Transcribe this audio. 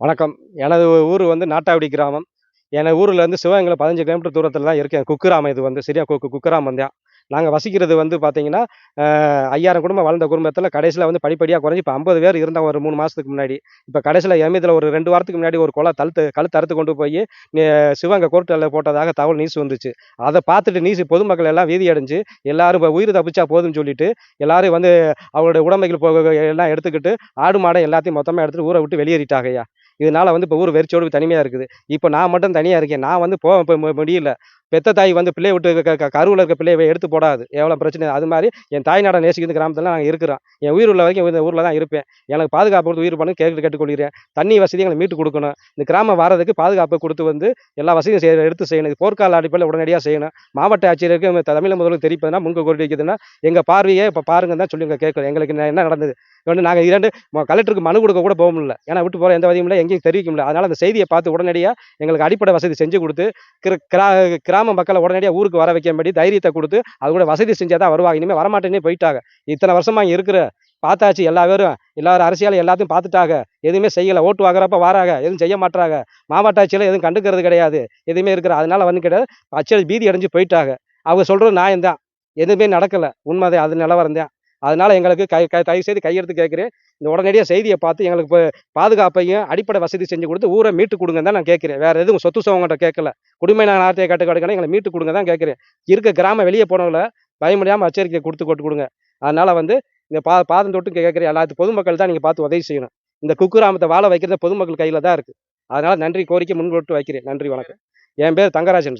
வணக்கம். எனது ஊர் வந்து நாட்டாவடி கிராமம். எனது ஊரில் இருந்து சிவகங்கை பதினஞ்சு கிலோமீட்டர் தூரத்தில் தான் இருக்கேன் குக்கிராமம் இது வந்து சரியா கு கு- குக்கிராமம் தான் நாங்கள் வசிக்கிறது வந்து பார்த்தீங்கன்னா ஐயாயிரம் குடும்பம் வாழ்ந்த குடும்பத்தில் கடைசியில் வந்து படிப்படியாக குறைஞ்சி இப்போ ஐம்பது பேர் இருந்தால் ஒரு மூணு மாதத்துக்கு முன்னாடி. இப்போ கடைசியில் எமீதில் ஒரு ரெண்டு வாரத்துக்கு முன்னாடி ஒரு குளம் தழுத்து கழுத்து அறுத்து கொண்டு போய் சிவங்க கோர்ட்டில் போட்டதாக தகவல் நியூஸ் வந்துச்சு. அதை பார்த்துட்டு நியூஸ் பொதுமக்கள் எல்லாம் வீதி அடைஞ்சு எல்லாரும் இப்போ உயிர் தப்பிச்சா போதும்னு சொல்லிட்டு எல்லாரும் வந்து அவங்களுடைய உடமைகள் போக எல்லாம் எடுத்துக்கிட்டு ஆடு மாடை எல்லாத்தையும் மொத்தமாக எடுத்துகிட்டு ஊரை விட்டு வெளியேறிட்டாங்கய்யா இதனால் வந்து இப்போ ஊர் வெறிச்சோடு தனிமையாக இருக்குது. இப்போ நான் மட்டும் தனியாக இருக்கேன். நான் வந்து போக இப்போ முடியல. பெத்த தாய் வந்து பிள்ளையை விட்டு க- க- கருவில் இருக்க பிள்ளையை எடுத்து போடாது. எவ்வளோ பிரச்சனை அது மாதிரி என் தாய் நாடை நேசிக்கிறது கிராமத்தில் நாங்கள் இருக்கிறோம் என் உயிர் உள்ள வரைக்கும் இந்த ஊரில் தான் இருப்பேன். எனக்கு பாதுகாப்பு கொடுத்து உயிர் பண்ணி கேட்டு கேட்டுக்கொள்கிறேன். தண்ணி வசதி எங்களை மீட்டு கொடுக்கணும். இந்த கிராமம் வரதுக்கு பாதுகாப்பு கொடுத்து வந்து எல்லா வசதியும் செய்ய எடுத்து செய்யணும். இது போர்க்கால அடிப்படையில் உடனடியாக செய்யணும். மாவட்ட ஆட்சியருக்கு தமிழ் முதல்வர் தெரிவிப்பதுனா முன்கு கோரி எங்கள் பார்வையே இப்போ பாருங்க தான் சொல்லி கேட்கணும். எங்களுக்கு என்ன என்ன நடந்தது? ஒன்று நாங்கள் இரண்டு ம- கலெக்டருக்கு மனு கொடுக்க கூட போக முடியல. ஏன்னா விட்டு போகிற எந்த வதையும் இல்லை. எங்கேயும் தெரிவிக்க முடியல. அதனால் அந்த செய்தியை பார்த்து உடனடியாக எங்களுக்கு அடிப்படை வசதி செஞ்சு கொடுத்து கிரா கிரா கிராம மக்களை உடனடியாக ஊருக்கு வர வைக்கும்படி தைரியத்தை கொடுத்து அது கூட வசதி செஞ்சால் தான் வருவாங்க. இனிமேல் வரமாட்டேன்னே போயிட்டாங்க. இத்தனை வருஷமாக இங்கே இருக்கிற பார்த்தாச்சு எல்லா பேரும் எல்லாரும் அரசியல் எல்லாத்தையும் பார்த்துட்டாங்க. எதுவுமே செய்யலை. ஓட்டு வாங்குறப்ப வராங்க. எதுவும் செய்ய மாட்டாங்க மாவட்ட ஆட்சியில் எதுவும் கண்டுக்கிறது கிடையாது. எதுவுமே இருக்கிற அதனால வந்து கிடையாது. ஆட்சியில் பீதி அடைஞ்சு போயிட்டாங்க. அவங்க சொல்கிறது நான் தான் எதுவுமே நடக்கலை. உண்மை அது நிலவரம் தான் அதனால எங்களுக்கு கை கை தயவு செய்து கையெடுத்து கேட்குறேன். இந்த உடனடியாக செய்தியை பார்த்து எங்களுக்கு இப்போ பாதுகாப்பையும் அடிப்படை வசதி செஞ்சு கொடுத்து ஊரை மீட்டு கொடுங்க தான் நான் கேட்குறேன். வேறு எதுவும் சொத்து சோகங்கிட்ட கேட்கல. குடிமை நாட்டை கட்டு கிடைக்கல எங்களை மீட்டு கொடுங்க தான் கேட்குறேன். இருக்க கிராம வெளியே போனவங்கள பயமுடியாமல் எச்சரிக்கை கொடுத்து கொட்டு கொடுங்க. அதனால் வந்து இந்த பா பாதம் தொட்டு கேட்குறேன். எல்லாத்து பொதுமக்கள் தான் நீங்கள் பார்த்து உதவி செய்யணும். இந்த குக்கிராமத்தை வாழ வைக்கிறது பொதுமக்கள் கையில் தான் இருக்குது அதனால் நன்றி கோரிக்கை முன்கொட்டு வைக்கிறேன். நன்றி வணக்கம். என் பேர் தங்கராஜன்